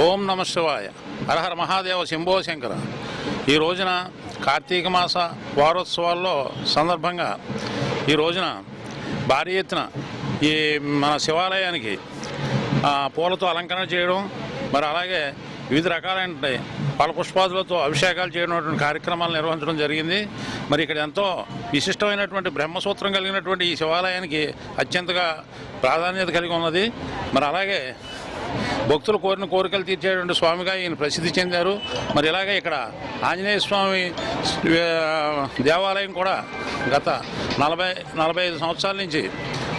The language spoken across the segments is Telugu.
నమ శివాయ. హరహర మహాదేవ శంభో శంకర. ఈ రోజున కార్తీక మాస వారోత్సవాల్లో సందర్భంగా ఈ రోజున భారీ ఎత్తున ఈ మన శివాలయానికి పూలతో అలంకరణ చేయడం మరి అలాగే వివిధ రకాలైన ఫలపుష్పాదులతో అభిషేకాలు చేయడం కార్యక్రమాలు నిర్వహించడం జరిగింది. మరి ఇక్కడ ఎంతో విశిష్టమైనటువంటి బ్రహ్మసూత్రం కలిగినటువంటి ఈ శివాలయానికి అత్యంతగా ప్రాధాన్యత కలిగి ఉన్నది. మరి అలాగే భక్తులు కోరిన కోరికలు తీర్చేటువంటి స్వామిగా ఈయన ప్రసిద్ధి చెందారు. మరి ఇలాగే ఇక్కడ ఆంజనేయ స్వామి దేవాలయం కూడా గత నలభై నలభై ఐదు సంవత్సరాల నుంచి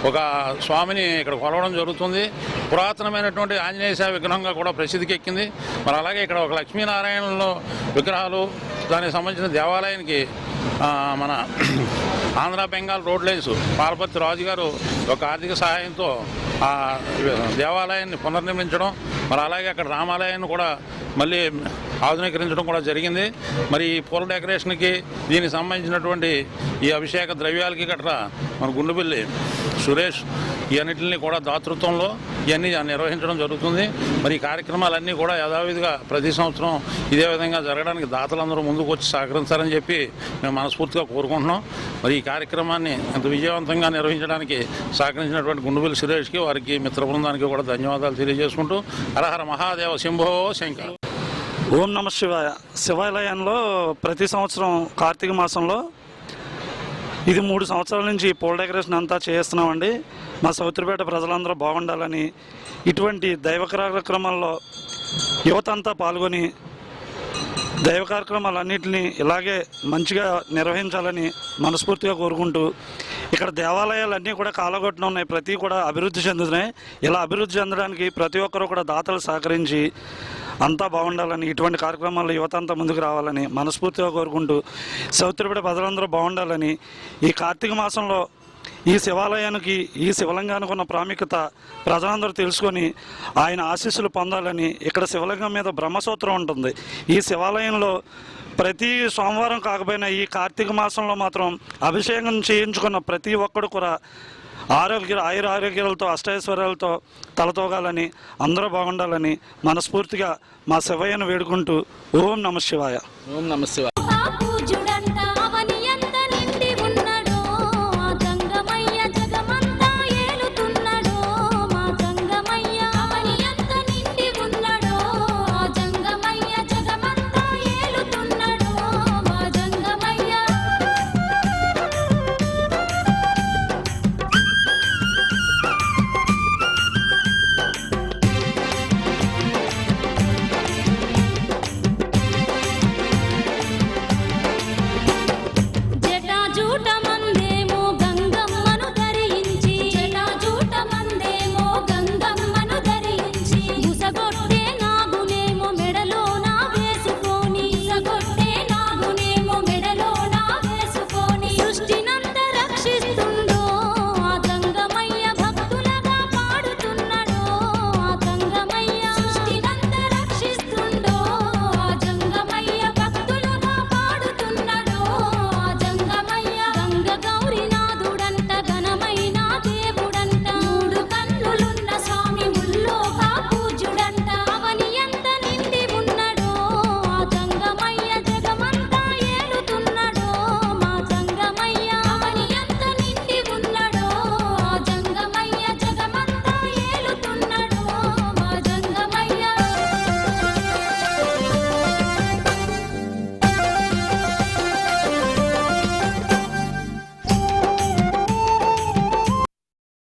ఒక స్వామిని ఇక్కడ కొలవడం జరుగుతుంది. పురాతనమైనటువంటి ఆంజనేయ సేవ విగ్రహంగా కూడా ప్రసిద్ధికి ఎక్కింది మరి అలాగే ఇక్కడ ఒక లక్ష్మీనారాయణలో విగ్రహాలు దానికి సంబంధించిన దేవాలయానికి మన ఆంధ్ర బెంగాల్ రోడ్ లైన్స్ పార్వతి రాజు గారు ఒక ఆర్థిక సహాయంతో ఆ దేవాలయాన్ని పునర్నిర్మించడం మరి అలాగే అక్కడ రామాలయాన్ని కూడా మళ్ళీ ఆధునీకరించడం కూడా జరిగింది. మరి ఈ పూల డెకరేషన్కి దీనికి సంబంధించినటువంటి ఈ అభిషేక ద్రవ్యాలకి గట్రా మన గుండుబిల్లి సురేష్ ఇవన్నిటిని కూడా దాతృత్వంలో ఇవన్నీ నిర్వహించడం జరుగుతుంది. మరి ఈ కార్యక్రమాలన్నీ కూడా యథావిధిగా ప్రతి సంవత్సరం ఇదే విధంగా జరగడానికి దాతలందరూ ముందుకు వచ్చి సహకరించాలని చెప్పి మేము మనస్ఫూర్తిగా కోరుకుంటున్నాం. మరి ఈ కార్యక్రమాన్ని ఎంత విజయవంతంగా నిర్వహించడానికి సహకరించినటువంటి గుండుబిల్లి సురేష్కి వారికి మిత్ర బృందానికి కూడా ధన్యవాదాలు తెలియజేసుకుంటూ హరహర మహాదేవ శంభో శంకర్. ఓం నమ శివాయ. శివాలయంలో ప్రతి సంవత్సరం కార్తీక మాసంలో ఇది మూడు సంవత్సరాల నుంచి పూల డెకరేషన్ అంతా చేస్తున్నామండి. మా సౌత్రిపేట ప్రజలందరూ బాగుండాలని ఇటువంటి దైవ కార్యక్రమాల్లో యువత అంతా పాల్గొని దైవ కార్యక్రమాలన్నింటినీ ఇలాగే మంచిగా నిర్వహించాలని మనస్ఫూర్తిగా కోరుకుంటూ ఇక్కడ దేవాలయాలన్నీ కూడా కాలగొట్టడం ఉన్నాయి. ప్రతి కూడా అభివృద్ధి చెందుతున్నాయి. ఇలా అభివృద్ధి చెందడానికి ప్రతి ఒక్కరూ కూడా దాతలు సహకరించి అంతా బాగుండాలని ఇటువంటి కార్యక్రమాల్లో యువత అంతా ముందుకు రావాలని మనస్ఫూర్తిగా కోరుకుంటూ సౌత్రిపేట ప్రజలందరూ బాగుండాలని ఈ కార్తీక మాసంలో ఈ శివాలయానికి ఈ శివలింగానికి ఉన్న ప్రాముఖ్యత ప్రజలందరూ తెలుసుకొని ఆయన ఆశీస్సులు పొందాలని ఇక్కడ శివలింగం మీద బ్రహ్మసూత్రం ఉంటుంది. ఈ శివాలయంలో ప్రతి సోమవారం కాకపోయినా ఈ కార్తీక మాసంలో మాత్రం అభిషేకం చేయించుకున్న ప్రతి ఒక్కడు కూడా ఆరోగ్య ఆయుర ఆరోగ్యాలతో అష్టైశ్వర్యాలతో తలతోగాలని అందరూ బాగుండాలని మనస్ఫూర్తిగా మా శివయ్యను వేడుకుంటూ ఓం నమ శివాయ. ఓం నమ శివాయ.